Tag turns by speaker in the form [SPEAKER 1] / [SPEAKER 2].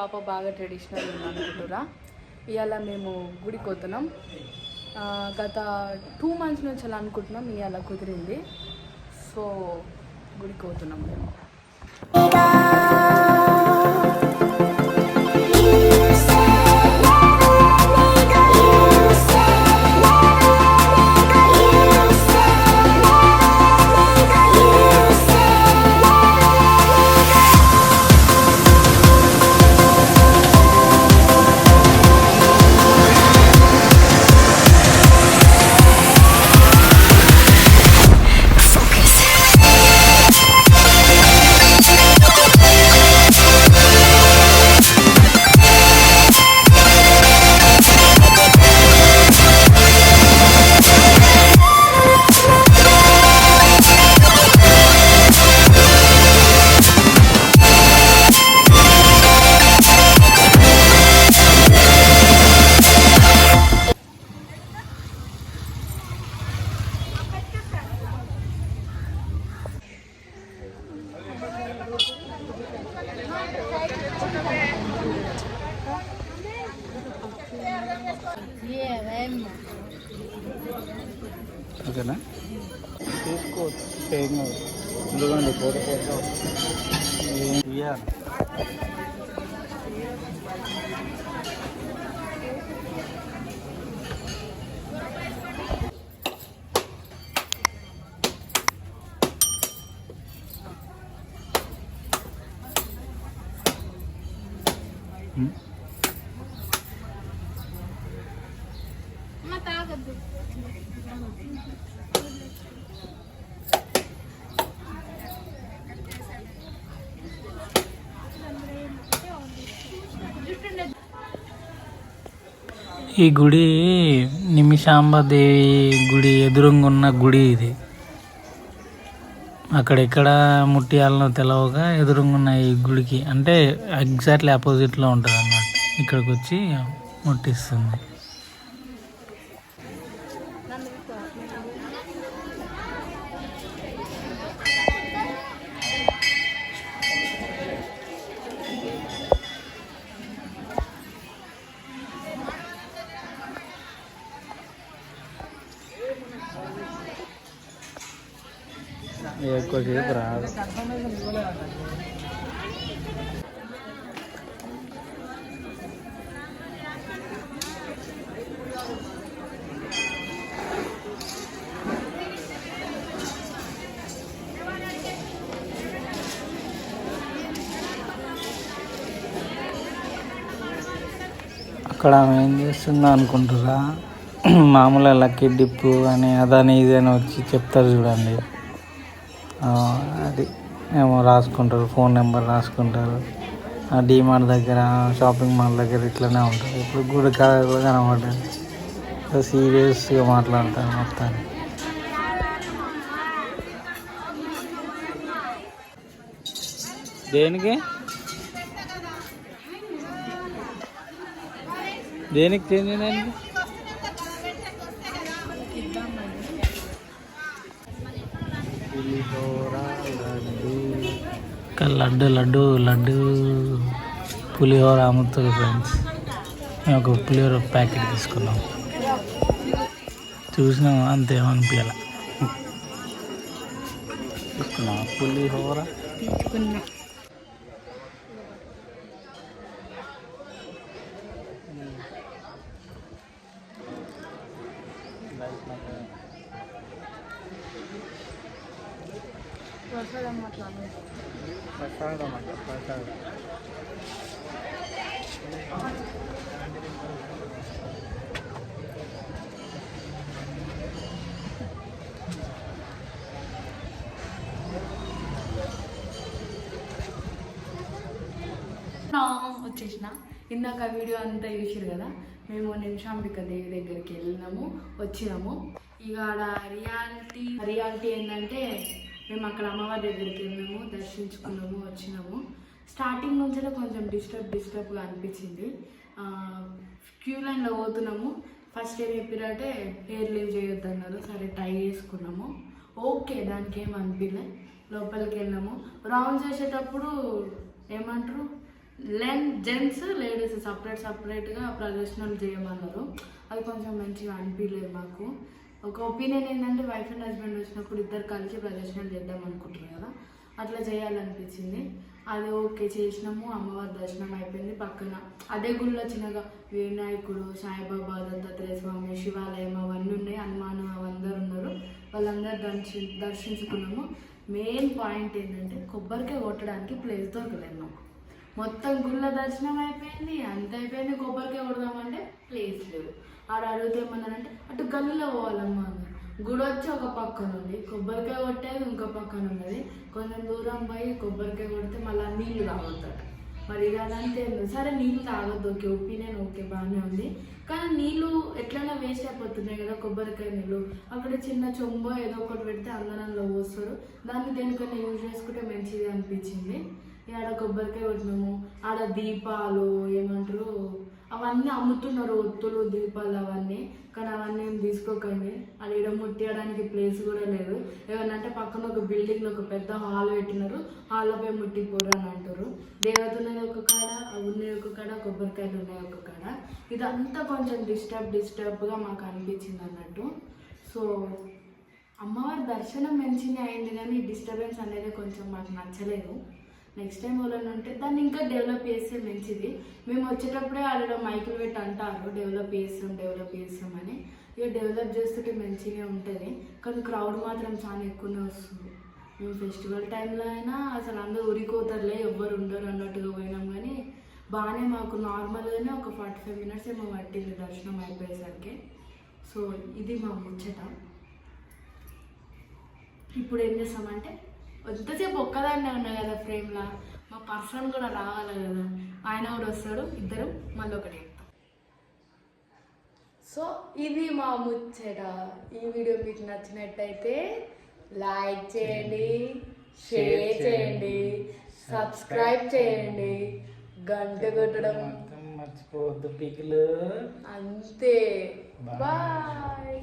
[SPEAKER 1] పాప బాగా ట్రెడిషనల్ ఉందనుకుంటురా ఇవాళ మేము గుడికి పోతున్నాం గత టూ మంత్స్ నుంచి అలా అనుకుంటున్నాం ఇవాళ కుదిరింది. సో గుడికి పోతున్నాం మేము.
[SPEAKER 2] ఓకేనా తీసుకోవచ్చు ఏం కాదు ఎందుకండి ఫోటో ఫోటో ఇవ్వాలి
[SPEAKER 3] ఈ గుడి నిమిషాంబదేవి గుడి ఎదురుంగా ఉన్న గుడి ఇది. అక్కడెక్కడ ముట్టియాలనో తెలవగా ఎదురుంగా ఉన్న ఈ గుడికి అంటే ఎగ్జాక్ట్లీ ఆపోజిట్లో ఉంటుంది అన్నమాట ఇక్కడికి వచ్చి ముట్టిస్తుంది.
[SPEAKER 2] ఎక్కువసేపు రాదు అక్కడ ఆమె ఏం చేస్తుందా అనుకుంటారా? మామూలు లక్కీ డిప్పు అని అదని ఇది వచ్చి చెప్తారు చూడండి. అది. ఏమో రాసుకుంటారు ఫోన్ నెంబర్ రాసుకుంటారు. ఆ డీమార్ట్ దగ్గర షాపింగ్ మాల్ దగ్గర ఇట్లనే ఉంటుంది ఇప్పుడు గుడి కాడ కనబడ్డాను సీరియస్గా మాట్లాడతారు మొత్తాన్ని. దేనికి? దేనికి చేంజ్ దానికి లడ్డు
[SPEAKER 3] ఇంకా లడ్డు లడ్డు. లడ్డు పులిహోర అమ్ముతుంది ఫ్రెండ్స్ మేము ఒక పులిహోర ప్యాకెట్ తీసుకున్నాం. చూసినాం అంతేమనిపించాల
[SPEAKER 2] తీసుకున్నా పులిహోర? ప్రసాదం అంట ప్రసాదం
[SPEAKER 1] వచ్చేసిన. ఇందాక వీడియో అంతా చూసారు కదా మేము నిమిషాంబిక దేవి దగ్గరికి వెళ్ళినాము వచ్చినాము. ఇక ఆడ రియాలిటీ రియాలిటీ ఏంటంటే మేము అక్కడ అమ్మవారి దగ్గరికి వెళ్ళినాము దర్శించుకున్నాము వచ్చినాము. స్టార్టింగ్ నుంచే కొంచెం డిస్టర్బ్ డిస్టర్బ్గా అనిపించింది. క్యూ లైన్లో పోతున్నాము. ఫస్ట్ ఏం చెప్పారంటే హెయిర్ లీవ్ చేయొద్దు అన్నారు. సరే ట్రై చేసుకున్నాము. ఓకే దానికి ఏం అనిపించలే. లోపలికి వెళ్ళాము. రౌండ్ చేసేటప్పుడు ఏమంటారు? లెన్ జెంట్స్ లేడీస్ సపరేట్ సపరేట్గా ప్రదర్శనలు చేయమన్నారు. అది కొంచెం మంచిగా అనిపించలేదు మాకు. ఒక ఒపీనియన్ ఏంటంటే వైఫ్ అండ్ హస్బెండ్ వచ్చినప్పుడు ఇద్దరు కలిసి ప్రదర్శనలు చేద్దాం అనుకుంటున్నారు కదా? అట్లా చేయాలనిపించింది. అది ఓకే చేసినాము అమ్మవారి దర్శనం అయిపోయింది పక్కన. అదే గుడిలో చిన్నగా వినాయకుడు సాయిబాబా దత్తాత్రేయ స్వామి శివాలయం అవన్నీ ఉన్నాయి హనుమాను అవందరూ ఉన్నారు. వాళ్ళందరూ దర్శి దర్శించుకున్నాము. మెయిన్ పాయింట్ ఏంటంటే కొబ్బరికాయ కొట్టడానికి ప్లేస్ దొరకలేదు మాకు. మొత్తం గుళ్ళ దర్శనం అయిపోయింది అంత అయిపోయింది కొబ్బరికాయ కొడదామంటే ప్లేస్ లేదు. ఆడ అడిగితే ఏమన్నారంటే అటు గల్లీలో పోవాలమ్మా అన్నారు. గుడి వచ్చి ఒక పక్కన ఉంది. కొబ్బరికాయ కొట్టేది ఇంకో పక్కన ఉన్నది. కొంచెం దూరం పోయి కొబ్బరికాయ కొడితే మళ్ళీ నీళ్ళు తాగుతాడు మరి ఇది సరే నీళ్ళు తాగొద్దు. ఓకే ఒపీనియన్ ఓకే బాగానే ఉంది. కానీ నీళ్ళు ఎట్లైనా వేస్ట్ అయిపోతున్నాయి కదా కొబ్బరికాయ నీళ్ళు. అక్కడ చిన్న చొంబో ఏదో ఒకటి పెడితే అందరంలో పోస్తారు. దాన్ని దేనికన్నా యూజ్ చేసుకుంటే మంచిది అనిపించింది. ఇక ఆడ కొబ్బరికాయ కొట్టినాము ఆడ దీపాలు ఏమంటారు అవన్నీ అమ్ముతున్నారు ఒత్తులు దీపాలు అవన్నీ. కానీ అవన్నీ ఏం తీసుకోకండి. అది ఈడ ముట్టియడానికి ప్లేస్ కూడా లేదు. ఏమన్నంటే పక్కన ఒక బిల్డింగ్ ఒక పెద్ద హాల్ పెట్టినారు. హాల్లో పోయి ముట్టిపోరు అని అంటారు దేవత ఉన్నది ఒక కాడ ఉన్నది ఉన్నాయి ఒక కాడ కొబ్బరికాయలు ఉన్నాయి ఒక కాడ. ఇదంతా కొంచెం డిస్టర్బ్ డిస్టర్బ్గా మాకు అనిపించింది అన్నట్టు. సో అమ్మవారి దర్శనం మంచిగా అయింది కానీ డిస్టర్బెన్స్ అనేది కొంచెం మాకు నచ్చలేదు. నెక్స్ట్ టైం ఎవరైనా ఉంటే దాన్ని ఇంకా డెవలప్ చేస్తే మంచిది. మేము వచ్చేటప్పుడే ఆడ మైకులు పెట్టి అంటారు డెవలప్ చేస్తాం డెవలప్ చేస్తాం అని. ఇక డెవలప్ చేస్తుంటే మంచిగా ఉంటుంది. కానీ క్రౌడ్ మాత్రం చాలా ఎక్కువనే వస్తుంది. మేము ఫెస్టివల్ టైంలో అయినా అసలు అందరూ ఉరికోతారులే ఎవ్వరు ఉండరు అన్నట్టుగా పోయినాం కానీ బాగానే మాకు నార్మల్గానే ఒక ఫార్టీ ఫైవ్ మినిట్స్ ఏమో పట్టింది దర్శనం అయిపోయేసరికి. సో ఇది మా ముచ్చట. ఇప్పుడు ఏం చేస్తామంటే ఎంతసేపు ఒక్కదాన్నే ఉన్నా కదా ఫ్రేమ్లా. మా పర్సన్ కూడా రావాలి కదా. ఆయన కూడా వస్తాడు ఇద్దరు మళ్ళీ ఒకటి సో ఇది మా ముచ్చట. ఈ వీడియో మీకు నచ్చినట్టయితే లైక్ చేయండి షేర్ చేయండి సబ్స్క్రైబ్ చేయండి. గంట కొట్టడం
[SPEAKER 2] మొత్తం మర్చిపోవద్దు పికిలు.
[SPEAKER 1] అంతే. బాయ్.